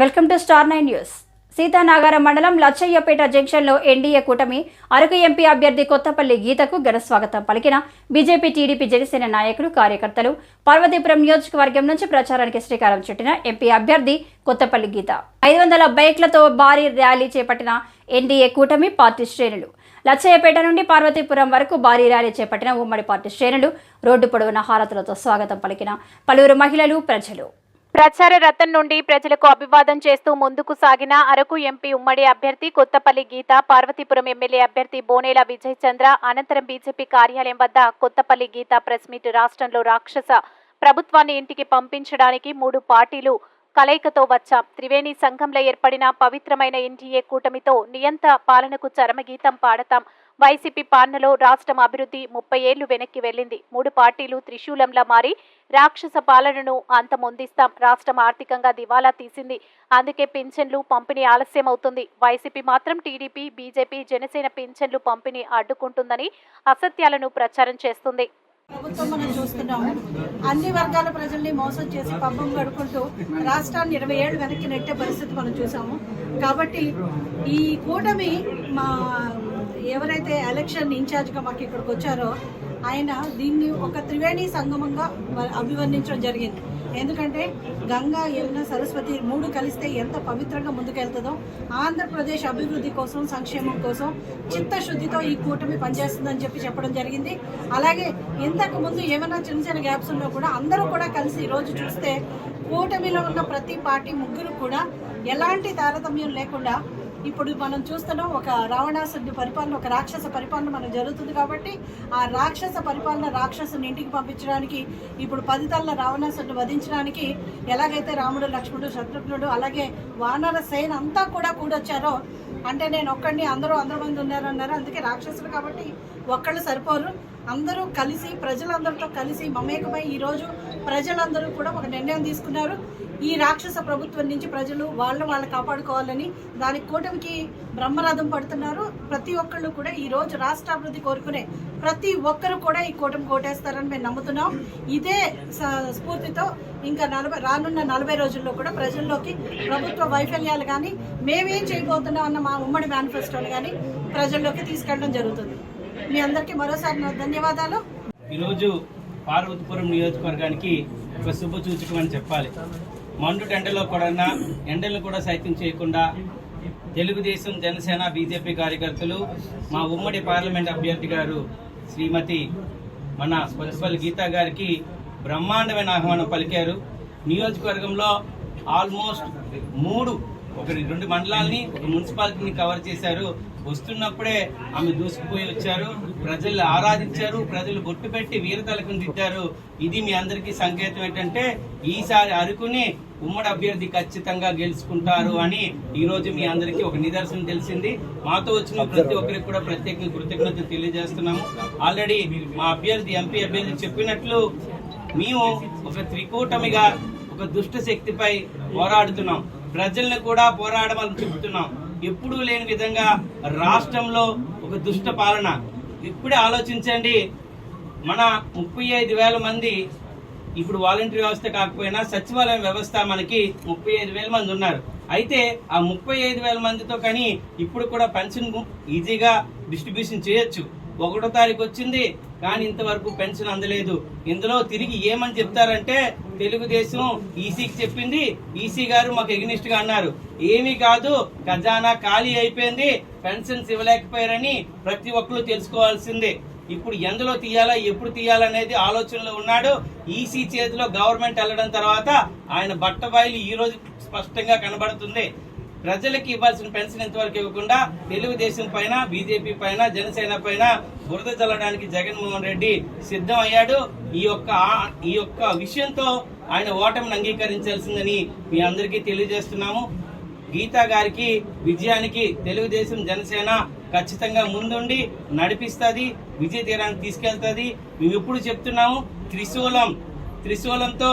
Welcome to star nine news. Seethanagaram మండలం లచ్చయ్యపేట జంక్షన్లో NDA కూటమి అరకు ఎంపీ అభ్యర్థి కొత్తపల్లి గీతకు ఘనస్వాగతం పలికిన బీజేపీ టీడీపీ జనసేన నాయకులు కార్యకర్తలు పార్వతీపురం నియోజకవర్గం నుంచి ప్రచారానికి శ్రీకారం చుట్టిన ఎంపీ అభ్యర్థి కొత్తపల్లి గీత. ఐదు వందల బైక్లతో భారీ ర్యాలీ చేపట్టిన ఎన్డీఏ కూటమి పార్టీ శ్రేణులు. లచ్చయ్యపేట నుండి పార్వతీపురం వరకు భారీ ర్యాలీ చేపట్టిన ఉమ్మడి పార్టీ శ్రేణులు రోడ్డు పొడవున హారతులతో స్వాగతం పలికిన పలువురు మహిళలు ప్రజలు. ప్రచార రథం నుండి ప్రజలకు అభివాదం చేస్తూ ముందుకు సాగిన అరకు ఎంపీ ఉమ్మడి అభ్యర్థి కొత్తపల్లి గీత పార్వతీపురం ఎమ్మెల్యే అభ్యర్థి బోనేల విజయ్ చంద్ర అనంతరం బీజేపీ కార్యాలయం వద్ద కొత్తపల్లి గీత ప్రెస్ మీట్ రాష్ట్రంలో రాక్షస ప్రభుత్వాన్ని ఇంటికి పంపించడానికి మూడు పార్టీలు కలయికతో వచ్చాం. త్రివేణి సంఘంలో ఏర్పడిన పవిత్రమైన ఎన్డీఏ కూటమితో నియంత పాలనకు చరమగీతం పాడతాం. వైసీపీ పాలనలో రాష్ట్రం అభివృద్ధి ముప్పై ఏళ్ళు వెనక్కి వెళ్ళింది. మూడు పార్టీలు త్రిశూలంలా మారి రాక్షస పాలనను అంతమొందిస్తాం. రాష్ట్రం ఆర్థికంగా దివాలా తీసింది. అందుకే పింఛన్లు పంపిణీ ఆలస్యం అవుతుంది వైసీపీ మాత్రం టీడీపీ బీజేపీ జనసేన పింఛన్లు పంపిణీ అడ్డుకుంటుందని అసత్యాలను ప్రచారం చేస్తుంది. ప్రభుత్వం మనం చూస్తున్నాము. అన్ని వర్గాల ప్రజల్ని మోసం చేసి పబ్బం గడుపుకుంటూ రాష్ట్రాన్ని ఇరవై ఏళ్ళు వెనక్కి నెట్టే పరిస్థితి మనం చూసాము. కాబట్టి ఈ కూటమి మా ఎవరైతే ఎలక్షన్ ఇన్ఛార్జ్గా మాకు ఇక్కడికి వచ్చారో ఆయన దీన్ని ఒక త్రివేణి సంగమంగా అభివర్ణించడం జరిగింది. ఎందుకంటే గంగా యమున సరస్వతి మూడు కలిస్తే ఎంత పవిత్రంగా ముందుకెళ్తుందో ఆంధ్రప్రదేశ్ అభివృద్ధి కోసం సంక్షేమం కోసం చిత్తశుద్ధితో ఈ కూటమి పనిచేస్తుందని చెప్పి చెప్పడం జరిగింది. అలాగే ఇంతకు ముందు ఏమైనా చిన్న చిన్న గ్యాప్స్ ఉన్నా కూడా అందరూ కూడా కలిసి ఈరోజు చూస్తే కూటమిలో ఉన్న ప్రతి పార్టీ ముగ్గురు కూడా ఎలాంటి తారతమ్యం లేకుండా ఇప్పుడు మనం చూస్తున్నాం ఒక రావణాసుడి పరిపాలన ఒక రాక్షస పరిపాలన మనం జరుగుతుంది కాబట్టి ఆ రాక్షస పరిపాలన రాక్షసుని ఇంటికి పంపించడానికి ఇప్పుడు పది తల్ల రావణాసుడిని వధించడానికి ఎలాగైతే రాముడు లక్ష్మణుడు శత్రుఘ్నుడు అలాగే వానర సేన అంతా కూడా కూడొచ్చారో అంటే నేను ఒక్కడిని అందరూ అందరూ మంది ఉన్నారు అన్నారు అందుకే రాక్షసులు కాబట్టి ఒక్కళ్ళు సరిపోరు. అందరూ కలిసి ప్రజలందరితో కలిసి మమేకమై ఈరోజు ప్రజలందరూ కూడా ఒక నిర్ణయం తీసుకున్నారు. ఈ రాక్షస ప్రభుత్వం నుంచి ప్రజలు వాళ్ళ వాళ్ళు కాపాడుకోవాలని దాని కూటమికి బ్రహ్మరథం పడుతున్నారు. ప్రతి ఒక్కళ్ళు కూడా ఈ రోజు రాష్ట్రాభివృద్ధి కోరుకునే ప్రతి ఒక్కరు కూడా ఈ కూటమి కోటేస్తారని మేము నమ్ముతున్నాం. ఇదే స్ఫూర్తితో ఇంకా నలభై రానున్న నలభై రోజుల్లో కూడా ప్రజల్లోకి ప్రభుత్వ వైఫల్యాలు కానీ మేమేం చేయబోతున్నాం అన్న మా ఉమ్మడి మేనిఫెస్టోని కానీ ప్రజల్లోకి తీసుకెళ్ళడం జరుగుతుంది. మీ అందరికీ మరోసారి నా ధన్యవాదాలు. ఈరోజు పార్వతీపురం నియోజకవర్గానికి ఒక శుభ సూచకం అని చెప్పాలి. మండు ఎండలో కూడా ఎండలు కూడా సైతం చేయకుండా తెలుగుదేశం జనసేన బీజేపీ కార్యకర్తలు మా ఉమ్మడి పార్లమెంట్ అభ్యర్థి గారు శ్రీమతి మన కొత్తపల్లి గీతా గారికి బ్రహ్మాండమైన ఆహ్వానం పలికారు. నియోజకవర్గంలో ఆల్మోస్ట్ మూడు ఒక రెండు మండలాల్ని ఒక మున్సిపాలిటీని కవర్ చేశారు. వస్తున్నప్పుడే ఆమె దూసుకుపోయి వచ్చారు. ప్రజలు ఆరాధించారు. ప్రజలు బొట్టు పెట్టి వీరతలకు దిద్దారు. ఇది మీ అందరికీ సంకేతం ఏంటంటే ఈసారి అరుకుని ఉమ్మడి అభ్యర్థి ఖచ్చితంగా గెలుచుకుంటారు అని ఈ రోజు మీ అందరికీ ఒక నిదర్శనం తెలిసింది. మాతో వచ్చిన ప్రతి ఒక్కరికి కూడా ప్రత్యేకంగా కృతజ్ఞతలు తెలియజేస్తున్నాము. ఆల్రెడీ మా అభ్యర్థి ఎంపీ అభ్యర్థి చెప్పినట్లు మేము ఒక త్రికూటమిగా ఒక దుష్ట శక్తిపై పోరాడుతున్నాం. ప్రజల్ని కూడా పోరాడమని చెబుతున్నాం ఎప్పుడూ లేని విధంగా రాష్ట్రంలో ఒక దుష్ట పాలన. ఇప్పుడే ఆలోచించండి మన ముప్పై ఐదు వేల మంది ఇప్పుడు వాలంటీర్ వ్యవస్థ కాకపోయినా సచివాలయం వ్యవస్థ మనకి ముప్పై ఐదు వేల మంది ఉన్నారు. అయితే ఆ ముప్పై ఐదు వేల మందితో కానీ ఇప్పుడు కూడా పెన్షన్ ఈజీగా డిస్ట్రిబ్యూషన్ చేయొచ్చు. ఒకటో తారీఖు వచ్చింది కానీ ఇంతవరకు పెన్షన్ అందలేదు. ఇందులో తిరిగి ఏమని చెప్తారంటే తెలుగుదేశం ఈసీకి చెప్పింది ఈసీ గారు మాకు ఎగ్నిస్ట్గా అన్నారు. ఏమీ కాదు ఖజానా ఖాళీ అయిపోయింది పెన్షన్స్ ఇవ్వలేకపోయారని ప్రతి ఒక్కరు తెలుసుకోవాల్సిందే. ఇప్పుడు ఎందులో తీయాలా ఎప్పుడు తీయాలనేది ఆలోచనలో ఉన్నాడు. ఈసీ చేతిలో గవర్నమెంట్ వెళ్ళడం తర్వాత ఆయన బట్టబయలు ఈ రోజు స్పష్టంగా కనబడుతుంది. ప్రజలకు ఇవ్వాల్సిన పెన్షన్ ఇంతవరకు ఇవ్వకుండా తెలుగుదేశం పైన బీజేపీ పైన జనసేన పైన బురద చల్లడానికి జగన్మోహన్ రెడ్డి సిద్ధం అయ్యాడు. ఈ యొక్క ఈ యొక్క విషయంతో ఆయన ఓటమిని అంగీకరించాల్సిందని మీ అందరికీ తెలియజేస్తున్నాము. గీతా గారికి విజయానికి తెలుగుదేశం జనసేన ఖచ్చితంగా ముందుండి నడిపిస్తుంది విజయ తీరానికి తీసుకెళ్తుంది. మేము ఎప్పుడు చెప్తున్నాము త్రిశూలం త్రిశూలంతో